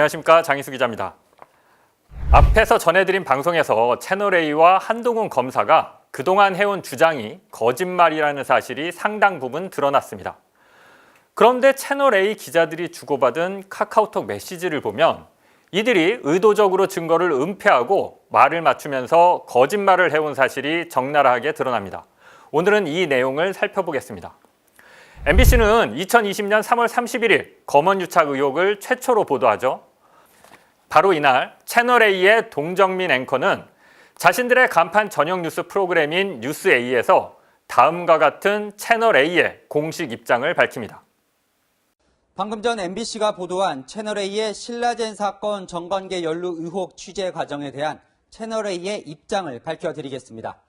안녕하십니까 장희수 기자입니다. 앞에서 전해드린 방송에서 채널A와 한동훈 검사가 그동안 해온 주장이 거짓말이라는 사실이 상당 부분 드러났습니다. 그런데 채널A 기자들이 주고받은 카카오톡 메시지를 보면 이들이 의도적으로 증거를 은폐하고 말을 맞추면서 거짓말을 해온 사실이 적나라하게 드러납니다. 오늘은 이 내용을 살펴보겠습니다. MBC는 2020년 3월 31일 검언 유착 의혹을 최초로 보도하죠. 바로 이날 채널A의 동정민 앵커는 자신들의 간판 전용 뉴스 프로그램인 뉴스A에서 다음과 같은 채널A의 공식 입장을 밝힙니다. 방금 전 MBC가 보도한 채널A의 신라젠 사건 정관계 연루 의혹 취재 과정에 대한 채널A의 입장을 밝혀드리겠습니다.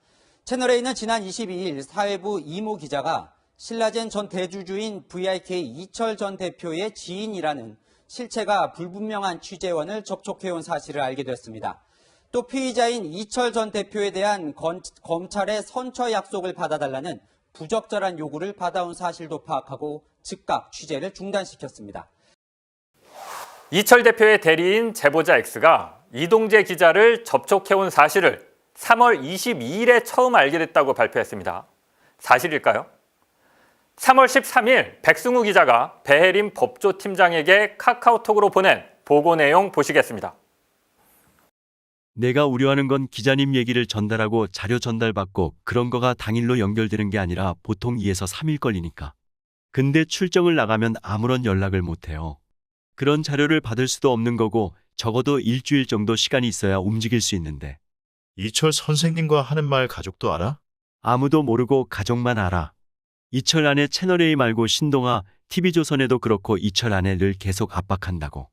채널A는 지난 22일 사회부 이모 기자가 신라젠 전 대주주인 VIK 이철 전 대표의 지인이라는 실체가 불분명한 취재원을 접촉해온 사실을 알게 됐습니다. 또 피의자인 이철 전 대표에 대한 건- 검찰의 선처 약속을 받아달라는 부적절한 요구를 받아온 사실도 파악하고 즉각 취재를 중단시켰습니다. 이철 대표의 대리인 제보자 X가 이동재 기자를 접촉해온 사실을 3월 22일에 처음 알게 됐다고 발표했습니다. 사실일까요? 3월 13일 백승우 기자가 배혜림 법조팀장에게 카카오톡으로 보낸 보고 내용 보시겠습니다. 내가 우려하는 건 기자님 얘기를 전달하고 자료 전달받고 그런 거가 당일로 연결되는 게 아니라 보통 2에서 3일 걸리니까. 근데 출정을 나가면 아무런 연락을 못 해요. 그런 자료를 받을 수도 없는 거고 적어도 일주일 정도 시간이 있어야 움직일 수 있는데 이철 선생님과 하는 말 가족도 알아? 아무도 모르고 가족만 알아. 이철 안에 채널A 말고 신동아, TV조선에도 그렇고 이철 안에 늘 계속 압박한다고.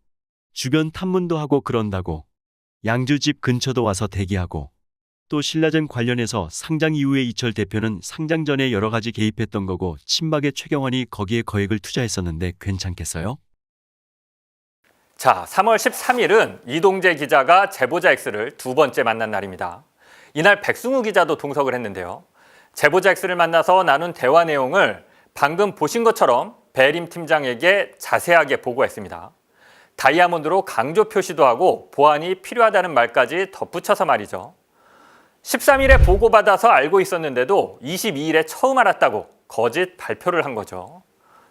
주변 탐문도 하고 그런다고. 양주 집 근처도 와서 대기하고. 또 신라젠 관련해서 상장 이후에 이철 대표는 상장 전에 여러 가지 개입했던 거고 친박의 최경환이 거기에 거액을 투자했었는데 괜찮겠어요? 자, 3월 13일은 이동재 기자가 제보자 X를 두 번째 만난 날입니다. 이날 백승우 기자도 동석을 했는데요. 제보자 X를 만나서 나눈 대화 내용을 방금 보신 것처럼 배림 팀장에게 자세하게 보고했습니다. 다이아몬드로 강조 표시도 하고 보안이 필요하다는 말까지 덧붙여서 말이죠. 13일에 보고받아서 알고 있었는데도 22일에 처음 알았다고 거짓 발표를 한 거죠.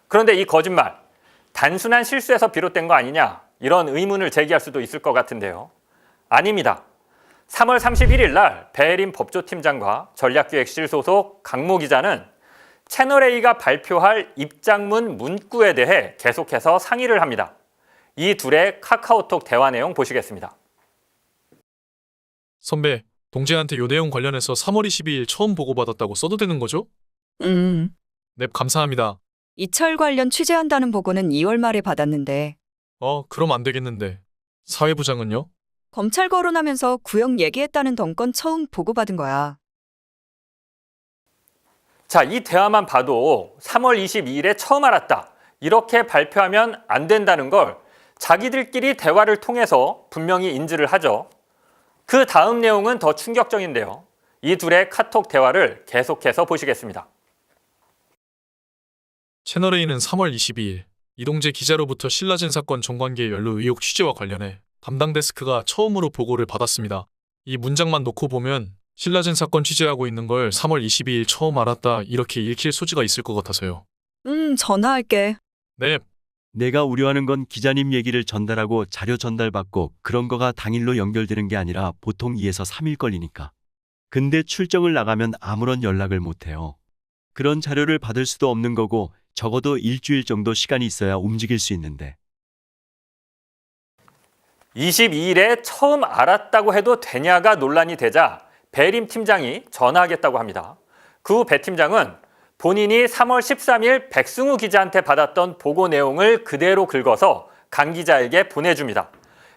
그런데 이 거짓말, 단순한 실수에서 비롯된 거 아니냐 이런 의문을 제기할 수도 있을 것 같은데요. 아닙니다. 3월 31일 날 배혜림 법조팀장과 전략기획실 소속 강모 기자는 채널A가 발표할 입장문 문구에 대해 계속해서 상의를 합니다. 이 둘의 카카오톡 대화 내용 보시겠습니다. 선배, 동재한테 요 내용 관련해서 3월 22일 처음 보고받았다고 써도 되는 거죠? 음, 넵, 감사합니다. 이철 관련 취재한다는 보고는 2월 말에 받았는데 어, 그럼 안 되겠는데. 사회부장은요? 검찰 거론하면서 구형 얘기했다는 덩건 처음 보고받은 거야. 자, 이 대화만 봐도 3월 22일에 처음 알았다. 이렇게 발표하면 안 된다는 걸 자기들끼리 대화를 통해서 분명히 인지를 하죠. 그 다음 내용은 더 충격적인데요. 이 둘의 카톡 대화를 계속해서 보시겠습니다. 채널A는 3월 22일 이동재 기자로부터 신라젠 사건 정관계 연루 의혹 취재와 관련해 담당 데스크가 처음으로 보고를 받았습니다. 이 문장만 놓고 보면 신라젠 사건 취재하고 있는 걸 3월 22일 처음 알았다 이렇게 읽힐 소지가 있을 것 같아서요. 음, 전화할게. 넵, 내가 우려하는 건 기자님 얘기를 전달하고 자료 전달받고 그런 거가 당일로 연결되는 게 아니라 보통 2에서 3일 걸리니까. 근데 출정을 나가면 아무런 연락을 못 해요. 그런 자료를 받을 수도 없는 거고 적어도 일주일 정도 시간이 있어야 움직일 수 있는데 22일에 처음 알았다고 해도 되냐가 논란이 되자 배림 팀장이 전화하겠다고 합니다. 그 후 배 팀장은 본인이 3월 13일 백승우 기자한테 받았던 보고 내용을 그대로 긁어서 강 기자에게 보내줍니다.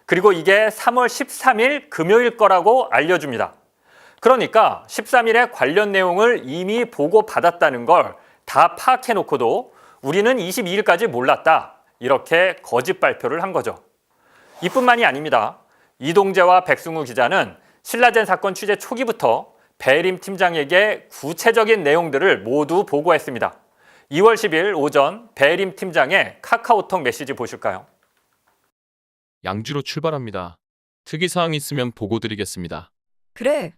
그리고 이게 3월 13일 금요일 거라고 알려줍니다. 그러니까 13일에 관련 내용을 이미 보고 받았다는 걸 다 파악해 놓고도 우리는 22일까지 몰랐다. 이렇게 거짓 발표를 한 거죠. 이뿐만이 아닙니다. 이동재와 백승우 기자는 신라젠 사건 취재 초기부터 배림 팀장에게 구체적인 내용들을 모두 보고했습니다. 2월 10일 오전 배림 팀장의 카카오톡 메시지 보실까요? 양주로 출발합니다. 특이사항 있으면 보고 드리겠습니다. 그래.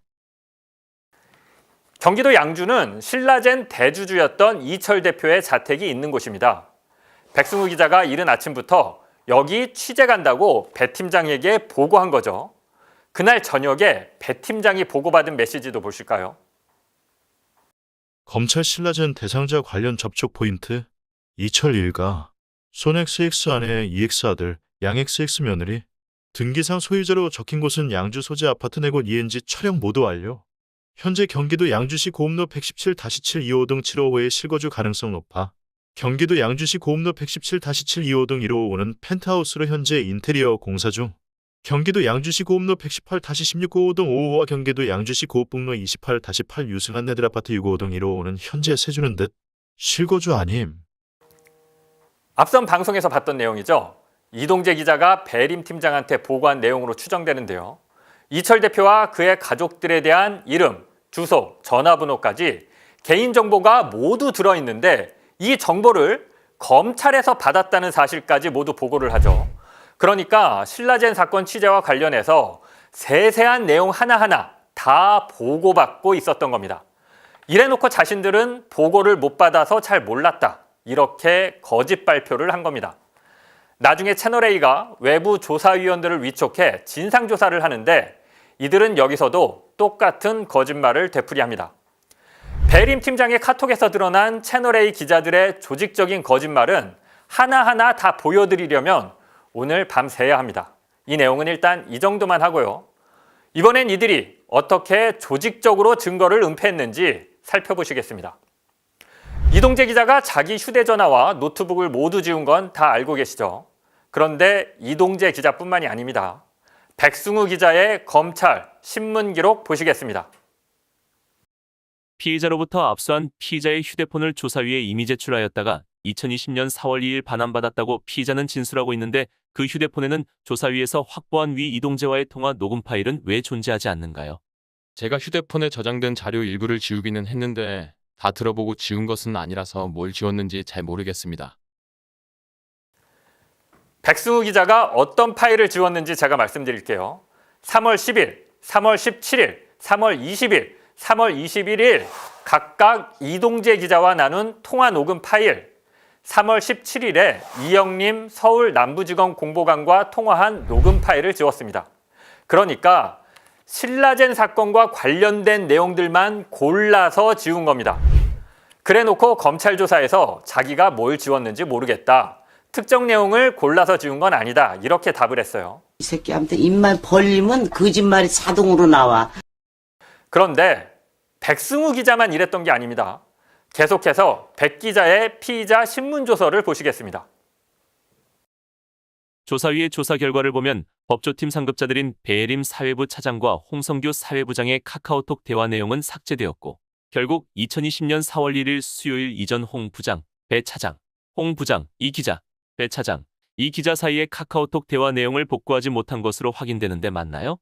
경기도 양주는 신라젠 대주주였던 이철 대표의 자택이 있는 곳입니다. 백승우 기자가 이른 아침부터 여기 취재 간다고 배 팀장에게 보고한 거죠. 그날 저녁에 배 팀장이 보고받은 메시지도 보실까요? 검찰 신라젠 대상자 관련 접촉 포인트 이철 일가 손XX 아내 EX 아들 양XX 며느리 등기상 소유자로 적힌 곳은 양주 소재 아파트 내곳 ENG 촬영 모두 완료. 현재 경기도 양주시 고음로 117-7 2호등 755의 실거주 가능성 높아 경기도 양주시 고음로 117-7 2호등 155는 펜트하우스로 현재 인테리어 공사 중 경기도 양주시 고음로 118-16 5호등 5호와 경기도 양주시 고읍북로 28-8 유승한 네들 아파트 6호등 155는 현재 세주는 듯 실거주 아님. 앞선 방송에서 봤던 내용이죠. 이동재 기자가 배림 팀장한테 보고한 내용으로 추정되는데요. 이철 대표와 그의 가족들에 대한 이름, 주소, 전화번호까지 개인정보가 모두 들어있는데 이 정보를 검찰에서 받았다는 사실까지 모두 보고를 하죠. 그러니까 신라젠 사건 취재와 관련해서 세세한 내용 하나하나 다 보고받고 있었던 겁니다. 이래놓고 자신들은 보고를 못 받아서 잘 몰랐다. 이렇게 거짓 발표를 한 겁니다. 나중에 채널A가 외부 조사위원들을 위촉해 진상조사를 하는데 이들은 여기서도 똑같은 거짓말을 되풀이합니다. 배림 팀장의 카톡에서 드러난 채널A 기자들의 조직적인 거짓말은 하나하나 다 보여드리려면 오늘 밤 새야 합니다. 이 내용은 일단 이 정도만 하고요. 이번엔 이들이 어떻게 조직적으로 증거를 은폐했는지 살펴보시겠습니다. 이동재 기자가 자기 휴대전화와 노트북을 모두 지운 건 다 알고 계시죠? 그런데 이동재 기자뿐만이 아닙니다. 백승우 기자의 검찰 신문 기록 보시겠습니다. 피해자로부터 압수한 피의자의 휴대폰을 조사위에 이미 제출하였다가 2020년 4월 2일 반환받았다고 피의자는 진술하고 있는데 그 휴대폰에는 조사위에서 확보한 위 이동재와의 통화 녹음 파일은 왜 존재하지 않는가요? 제가 휴대폰에 저장된 자료 일부를 지우기는 했는데 다 들어보고 지운 것은 아니라서 뭘 지웠는지 잘 모르겠습니다. 백승우 기자가 어떤 파일을 지웠는지 제가 말씀드릴게요. 3월 10일, 3월 17일, 3월 20일, 3월 21일 각각 이동재 기자와 나눈 통화 녹음 파일, 3월 17일에 이영림 서울 남부지검 공보관과 통화한 녹음 파일을 지웠습니다. 그러니까 신라젠 사건과 관련된 내용들만 골라서 지운 겁니다. 그래 놓고 검찰 조사에서 자기가 뭘 지웠는지 모르겠다. 특정 내용을 골라서 지운 건 아니다. 이렇게 답을 했어요. 이 새끼한테 입만 벌리면 거짓말이 자동으로 나와. 그런데 백승우 기자만 이랬던 게 아닙니다. 계속해서 백 기자의 피의자 신문 조서를 보시겠습니다. 조사위의 조사 결과를 보면 법조팀 상급자들인 배예림 사회부 차장과 홍성규 사회부장의 카카오톡 대화 내용은 삭제되었고 결국 2020년 4월 1일 수요일 이전 홍 부장, 배 차장, 홍 부장, 이 기자, 배 차장, 이 기자 사이의 카카오톡 대화 내용을 복구하지 못한 것으로 확인되는데 맞나요?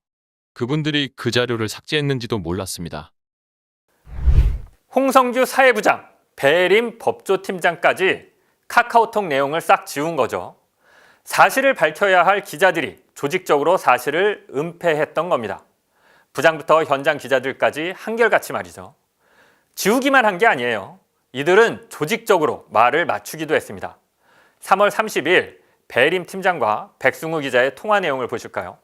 그분들이 그 자료를 삭제했는지도 몰랐습니다. 홍성규 사회부장, 배림 법조팀장까지 카카오톡 내용을 싹 지운 거죠. 사실을 밝혀야 할 기자들이 조직적으로 사실을 은폐했던 겁니다. 부장부터 현장 기자들까지 한결같이 말이죠. 지우기만 한 게 아니에요. 이들은 조직적으로 말을 맞추기도 했습니다. 3월 30일 배림 팀장과 백승우 기자의 통화 내용을 보실까요?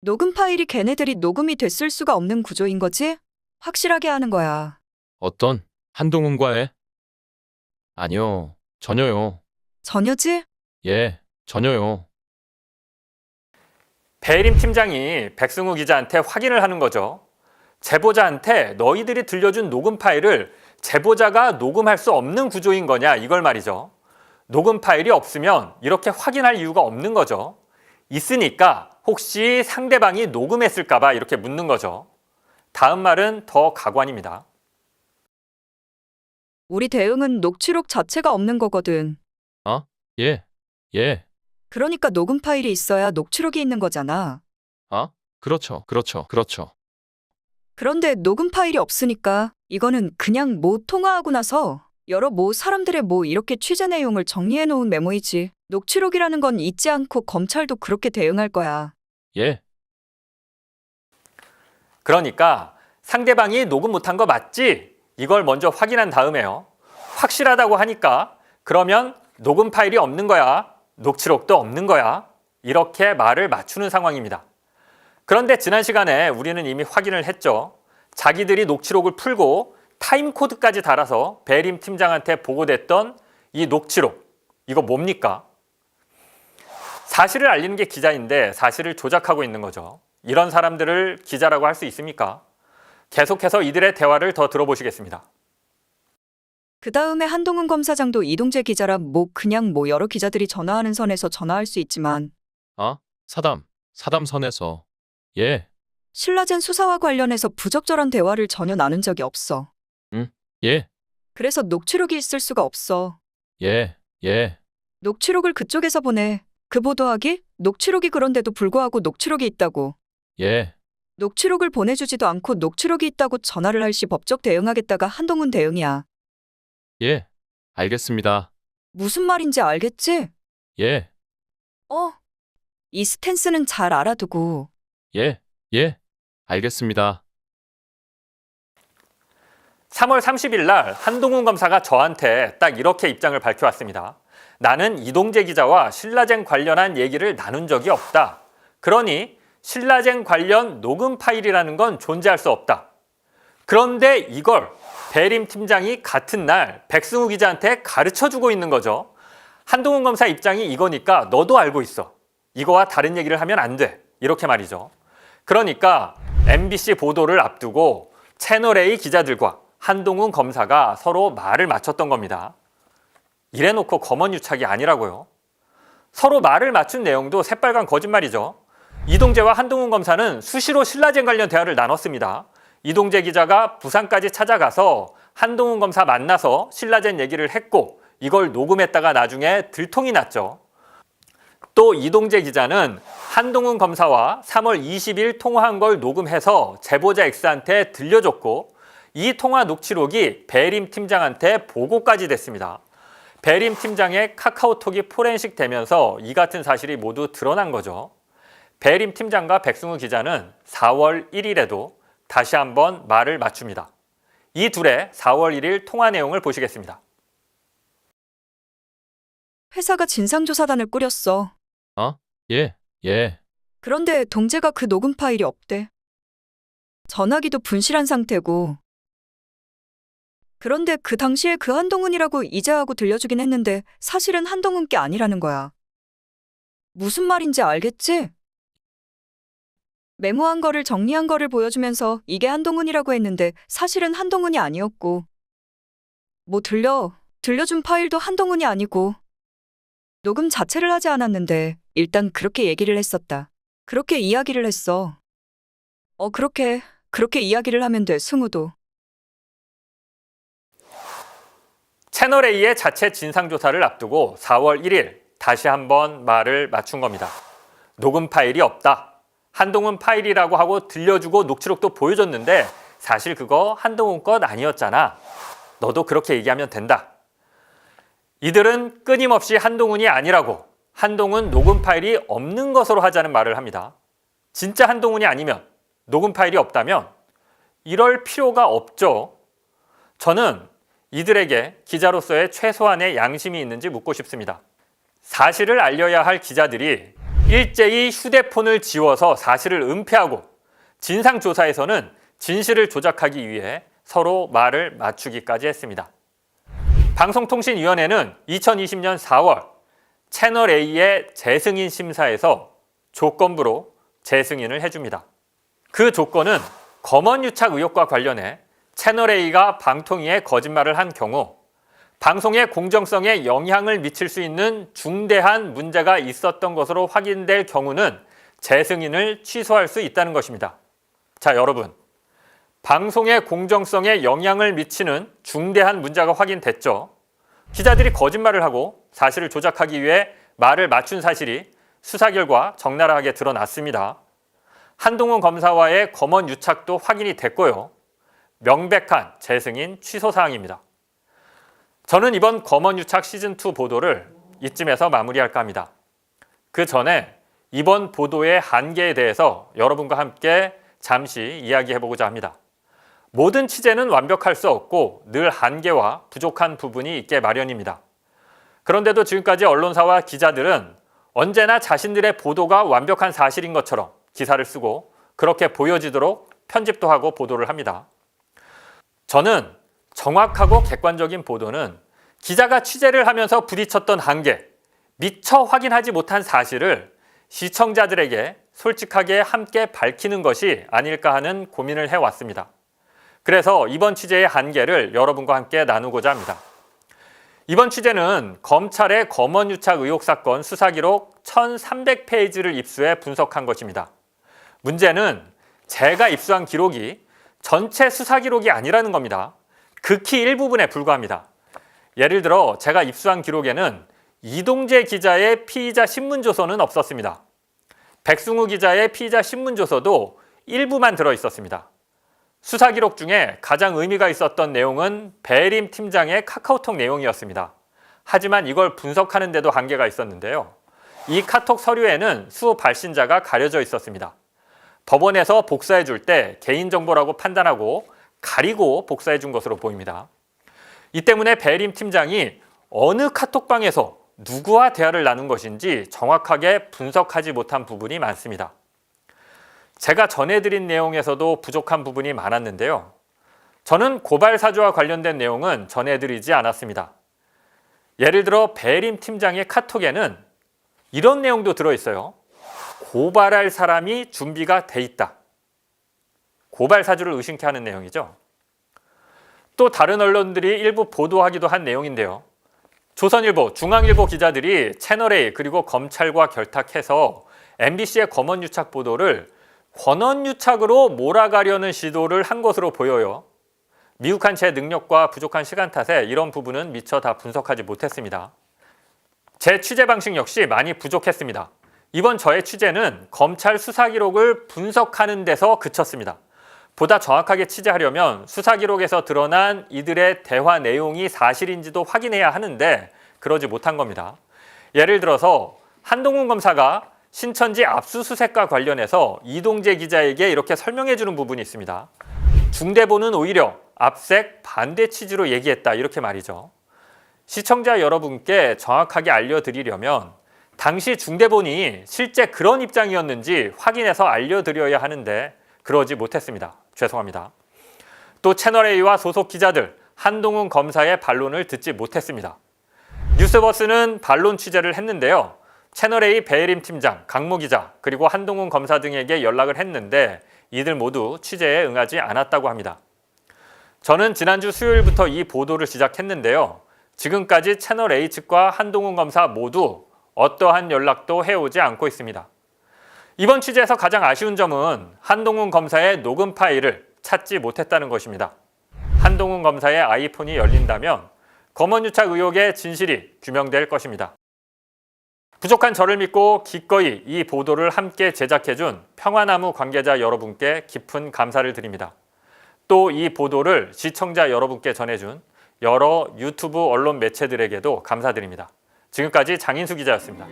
녹음 파일이 걔네들이 녹음이 됐을 수가 없는 구조인 거지? 확실하게 하는 거야. 어떤 한동훈과의 아니요, 전혀요. 전혀지? 예, 전혀요. 배림 팀장이 백승우 기자한테 확인을 하는 거죠. 제보자한테 너희들이 들려준 녹음 파일을 제보자가 녹음할 수 없는 구조인 거냐 이걸 말이죠. 녹음 파일이 없으면 이렇게 확인할 이유가 없는 거죠. 있으니까 혹시 상대방이 녹음했을까봐 이렇게 묻는 거죠. 다음 말은 더 가관입니다. 우리 대응은 녹취록 자체가 없는 거거든. 예, 예. 그러니까 녹음 파일이 있어야 녹취록이 있는 거잖아. 아, 그렇죠, 그렇죠, 그렇죠. 그런데 녹음 파일이 없으니까 이거는 그냥 뭐 통화하고 나서 여러 뭐 사람들의 뭐 이렇게 취재 내용을 정리해 놓은 메모이지. 녹취록이라는 건 잊지 않고 검찰도 그렇게 대응할 거야. 예, 그러니까 상대방이 녹음 못한 거 맞지? 이걸 먼저 확인한 다음에요. 확실하다고 하니까 그러면 녹음 파일이 없는 거야. 녹취록도 없는 거야. 이렇게 말을 맞추는 상황입니다. 그런데 지난 시간에 우리는 이미 확인을 했죠. 자기들이 녹취록을 풀고 타임코드까지 달아서 배림 팀장한테 보고됐던 이 녹취록. 이거 뭡니까? 사실을 알리는 게 기자인데 사실을 조작하고 있는 거죠. 이런 사람들을 기자라고 할 수 있습니까? 계속해서 이들의 대화를 더 들어보시겠습니다. 그 다음에 한동훈 검사장도 이동재 기자라 뭐 그냥 뭐 여러 기자들이 전화하는 선에서 전화할 수 있지만 아, 사담, 사담선에서. 예, 신라젠 수사와 관련해서 부적절한 대화를 전혀 나눈 적이 없어. 예, 그래서 녹취록이 있을 수가 없어. 예, 예, 녹취록을 그쪽에서 보내. 그 보도하기? 녹취록이 그런데도 불구하고 녹취록이 있다고. 예, 녹취록을 보내주지도 않고 녹취록이 있다고 전화를 할 시 법적 대응하겠다가 한동훈 대응이야. 예. 알겠습니다. 무슨 말인지 알겠지? 예, 어. 이 스탠스는 잘 알아두고. 예, 예. 알겠습니다. 3월 30일 날 한동훈 검사가 저한테 딱 이렇게 입장을 밝혀왔습니다. 나는 이동재 기자와 신라젠 관련한 얘기를 나눈 적이 없다. 그러니 신라젠 관련 녹음 파일이라는 건 존재할 수 없다. 그런데 이걸 배림 팀장이 같은 날 백승우 기자한테 가르쳐 주고 있는 거죠. 한동훈 검사 입장이 이거니까 너도 알고 있어. 이거와 다른 얘기를 하면 안 돼. 이렇게 말이죠. 그러니까 MBC 보도를 앞두고 채널A 기자들과 한동훈 검사가 서로 말을 맞췄던 겁니다. 이래놓고 검언 유착이 아니라고요. 서로 말을 맞춘 내용도 새빨간 거짓말이죠. 이동재와 한동훈 검사는 수시로 신라젠 관련 대화를 나눴습니다. 이동재 기자가 부산까지 찾아가서 한동훈 검사 만나서 신라젠 얘기를 했고 이걸 녹음했다가 나중에 들통이 났죠. 또 이동재 기자는 한동훈 검사와 3월 20일 통화한 걸 녹음해서 제보자 X한테 들려줬고 이 통화 녹취록이 배림 팀장한테 보고까지 됐습니다. 배림 팀장의 카카오톡이 포렌식 되면서 이 같은 사실이 모두 드러난 거죠. 배림 팀장과 백승우 기자는 4월 1일에도 다시 한번 말을 맞춥니다. 이 둘의 4월 1일 통화 내용을 보시겠습니다. 회사가 진상조사단을 꾸렸어. 예, 예, 그런데 동재가 그 녹음 파일이 없대. 전화기도 분실한 상태고. 그런데 그 당시에 그 한동훈이라고 이제하고 들려주긴 했는데 사실은 한동훈 게 아니라는 거야. 무슨 말인지 알겠지? 메모한 거를 정리한 거를 보여주면서 이게 한동훈이라고 했는데 사실은 한동훈이 아니었고. 뭐 들려, 들려준 파일도 한동훈이 아니고. 녹음 자체를 하지 않았는데 일단 그렇게 얘기를 했었다. 그렇게 이야기를 했어. 어, 그렇게, 그렇게 이야기를 하면 돼, 승우도. 채널A의 자체 진상조사를 앞두고 4월 1일 다시 한번 말을 맞춘 겁니다. 녹음 파일이 없다. 한동훈 파일이라고 하고 들려주고 녹취록도 보여줬는데 사실 그거 한동훈 것 아니었잖아. 너도 그렇게 얘기하면 된다. 이들은 끊임없이 한동훈이 아니라고 한동훈 녹음 파일이 없는 것으로 하자는 말을 합니다. 진짜 한동훈이 아니면 녹음 파일이 없다면 이럴 필요가 없죠. 저는 이들에게 기자로서의 최소한의 양심이 있는지 묻고 싶습니다. 사실을 알려야 할 기자들이 일제히 휴대폰을 지워서 사실을 은폐하고 진상조사에서는 진실을 조작하기 위해 서로 말을 맞추기까지 했습니다. 방송통신위원회는 2020년 4월 채널A의 재승인 심사에서 조건부로 재승인을 해줍니다. 그 조건은 검언유착 의혹과 관련해 채널A가 방통위에 거짓말을 한 경우 방송의 공정성에 영향을 미칠 수 있는 중대한 문제가 있었던 것으로 확인될 경우는 재승인을 취소할 수 있다는 것입니다. 자, 여러분. 방송의 공정성에 영향을 미치는 중대한 문제가 확인됐죠. 기자들이 거짓말을 하고 사실을 조작하기 위해 말을 맞춘 사실이 수사 결과 적나라하게 드러났습니다. 한동훈 검사와의 검언 유착도 확인이 됐고요. 명백한 재승인 취소 사항입니다. 저는 이번 검언유착 시즌2 보도를 이쯤에서 마무리할까 합니다. 그 전에 이번 보도의 한계에 대해서 여러분과 함께 잠시 이야기해 보고자 합니다. 모든 취재는 완벽할 수 없고 늘 한계와 부족한 부분이 있게 마련입니다. 그런데도 지금까지 언론사와 기자들은 언제나 자신들의 보도가 완벽한 사실인 것처럼 기사를 쓰고 그렇게 보여지도록 편집도 하고 보도를 합니다. 저는 정확하고 객관적인 보도는 기자가 취재를 하면서 부딪혔던 한계, 미처 확인하지 못한 사실을 시청자들에게 솔직하게 함께 밝히는 것이 아닐까 하는 고민을 해왔습니다. 그래서 이번 취재의 한계를 여러분과 함께 나누고자 합니다. 이번 취재는 검찰의 검언유착 의혹 사건 수사 기록 1,300페이지를 입수해 분석한 것입니다. 문제는 제가 입수한 기록이 전체 수사 기록이 아니라는 겁니다. 극히 일부분에 불과합니다. 예를 들어 제가 입수한 기록에는 이동재 기자의 피의자 신문 조서는 없었습니다. 백승우 기자의 피의자 신문 조서도 일부만 들어 있었습니다. 수사 기록 중에 가장 의미가 있었던 내용은 배림 팀장의 카카오톡 내용이었습니다. 하지만 이걸 분석하는 데도 한계가 있었는데요. 이 카톡 서류에는 수 발신자가 가려져 있었습니다. 법원에서 복사해 줄 때 개인정보라고 판단하고 가리고 복사해 준 것으로 보입니다. 이 때문에 배림 팀장이 어느 카톡방에서 누구와 대화를 나눈 것인지 정확하게 분석하지 못한 부분이 많습니다. 제가 전해드린 내용에서도 부족한 부분이 많았는데요. 저는 고발 사주와 관련된 내용은 전해드리지 않았습니다. 예를 들어 배림 팀장의 카톡에는 이런 내용도 들어있어요. 고발할 사람이 준비가 돼 있다. 고발 사주를 의심케 하는 내용이죠. 또 다른 언론들이 일부 보도하기도 한 내용인데요. 조선일보, 중앙일보 기자들이 채널A 그리고 검찰과 결탁해서 MBC의 검언유착 보도를 권언유착으로 몰아가려는 시도를 한 것으로 보여요. 미흡한 제 능력과 부족한 시간 탓에 이런 부분은 미처 다 분석하지 못했습니다. 제 취재 방식 역시 많이 부족했습니다. 이번 저의 취재는 검찰 수사 기록을 분석하는 데서 그쳤습니다. 보다 정확하게 취재하려면 수사 기록에서 드러난 이들의 대화 내용이 사실인지도 확인해야 하는데 그러지 못한 겁니다. 예를 들어서 한동훈 검사가 신천지 압수수색과 관련해서 이동재 기자에게 이렇게 설명해 주는 부분이 있습니다. 중대본은 오히려 압색 반대 취지로 얘기했다 이렇게 말이죠. 시청자 여러분께 정확하게 알려드리려면 당시 중대본이 실제 그런 입장이었는지 확인해서 알려드려야 하는데 그러지 못했습니다. 죄송합니다. 또 채널A와 소속 기자들 한동훈 검사의 반론을 듣지 못했습니다. 뉴스버스는 반론 취재를 했는데요. 채널A 배혜림 팀장, 강모 기자, 그리고 한동훈 검사 등에게 연락을 했는데 이들 모두 취재에 응하지 않았다고 합니다. 저는 지난주 수요일부터 이 보도를 시작했는데요. 지금까지 채널A 측과 한동훈 검사 모두 어떠한 연락도 해오지 않고 있습니다. 이번 취재에서 가장 아쉬운 점은 한동훈 검사의 녹음 파일을 찾지 못했다는 것입니다. 한동훈 검사의 아이폰이 열린다면 검언유착 의혹의 진실이 규명될 것입니다. 부족한 저를 믿고 기꺼이 이 보도를 함께 제작해준 평화나무 관계자 여러분께 깊은 감사를 드립니다. 또 이 보도를 시청자 여러분께 전해준 여러 유튜브 언론 매체들에게도 감사드립니다. 지금까지 장인수 기자였습니다.